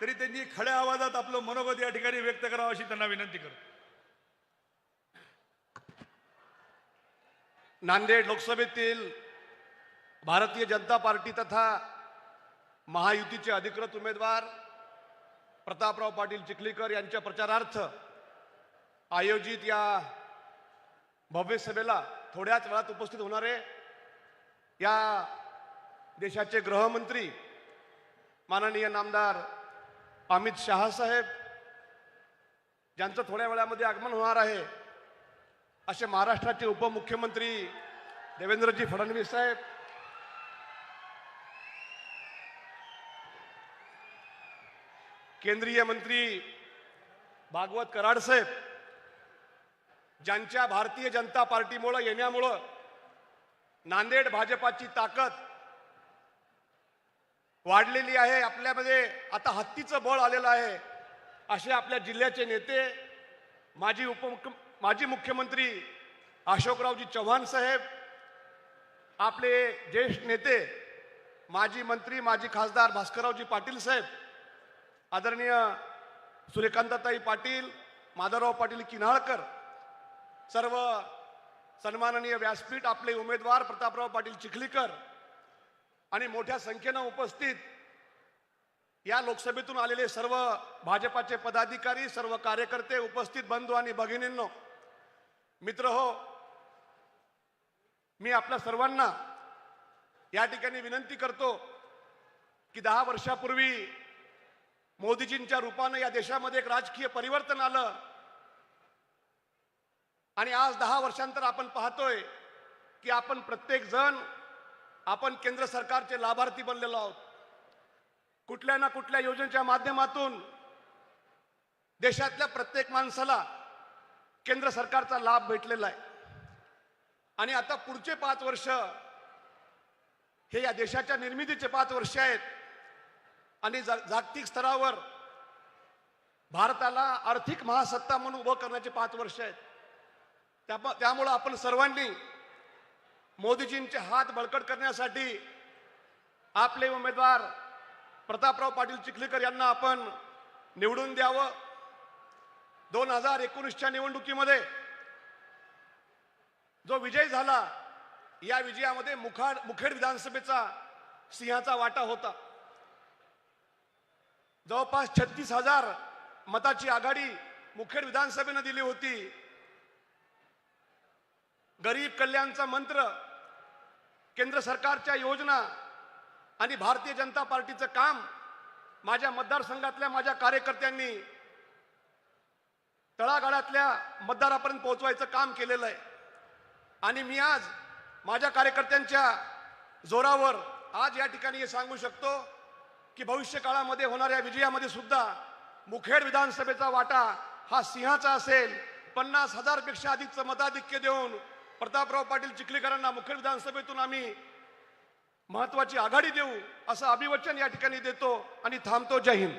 तरी त्यांनी खड्या आवाजात आपलं मनोगत या ठिकाणी व्यक्त करावं अशी त्यांना विनंती करतो. नांदेड लोकसभेतील भारतीय जनता पार्टी तथा महायुतीचे अधिकृत उमेदवार प्रतापराव पाटील चिखलीकर यांच्या प्रचारार्थ आयोजित या भव्य सभेला थोड्याच वेळात उपस्थित होणारे या देशाचे गृहमंत्री माननीय नामदार अमित शहा साहेब ज्यांचं थोड्या वेळामध्ये आगमन होणार आहे असे महाराष्ट्राचे उपमुख्यमंत्री देवेंद्रजी फडणवीस साहेब केंद्रीय मंत्री भागवत कराड साहेब ज्यांच्या भारतीय जनता पार्टीमुळं येण्यामुळं नांदेड भाजपाची ताकद वाढलेली आहे. आपल्यामध्ये आता हत्तीचं बळ आलेलं आहे. असे आपल्या जिल्ह्याचे नेते माजी उपमुख्य माजी मुख्यमंत्री अशोकरावजी चव्हाण साहेब आपले ज्येष्ठ नेते माजी मंत्री माजी खासदार भास्कररावजी पाटील साहेब आदरणीय सूर्यकांताताई पाटील माधवराव पाटील किन्हाळकर सर्व सन्माननीय व्यासपीठ आपले उमेदवार प्रतापराव पाटील चिखलीकर आणि मोठ्या संख्येनं उपस्थित या लोकसभेतून आलेले सर्व भाजपाचे पदाधिकारी सर्व कार्यकर्ते उपस्थित बंधू आणि भगिनींनो मित्र हो मी आपल्या सर्वांना या ठिकाणी विनंती करतो की दहा वर्षापूर्वी मोदीजींच्या रूपानं या देशामध्ये एक राजकीय परिवर्तन आलं. आणि आज दहा वर्षांतर आपण पाहतोय की आपण प्रत्येक जण आपण केंद्र सरकारचे लाभार्थी बनलेलो आहोत. कुठल्या ना कुठल्या योजनेच्या माध्यमातून देशातल्या प्रत्येक माणसाला केंद्र सरकारचा लाभ भेटलेला आहे. आणि आता पुढचे पाच वर्ष हे या देशाच्या निर्मितीचे पाच वर्ष आहेत. आणि जा- जागतिक स्तरावर भारताला आर्थिक महासत्ता म्हणून उभं करण्याचे पाच वर्ष आहेत. त्या त्यामुळं आपण सर्वांनी मोदीजींचे हात बळकट करण्यासाठी आपले उमेदवार प्रतापराव पाटील चिखलीकर यांना आपण निवडून द्यावं. दोन हजार एकोणीसच्या निवडणुकीमध्ये जो विजय झाला या विजयामध्ये मुखाड मुखेड विधानसभेचा सिंहाचा वाटा होता. जवळपास छत्तीस हजार मताची आघाडी मुखेड विधानसभेनं दिली होती. गरीब कल्याणचा मंत्र केंद्र सरकारच्या योजना आणि भारतीय जनता पार्टीचं काम माझ्या मतदारसंघातल्या माझ्या कार्यकर्त्यांनी तळागाळातल्या मतदारापर्यंत पोहोचवायचं काम केलेलं आहे. आणि मी आज माझ्या कार्यकर्त्यांच्या जोरावर आज या ठिकाणी हे सांगू शकतो की भविष्य काळामध्ये होणाऱ्या विजयामध्ये सुद्धा मुखेड विधानसभेचा वाटा हा सिंहाचा असेल. पन्नास हजारपेक्षा अधिकचं मताधिक्य देऊन प्रतापराव पाटील चिखलीकरांना मुखेड विधानसभेतून आम्ही महत्वाची आघाडी देऊ असं अभिवचन या ठिकाणी देतो आणि थांबतो. जय हिंद.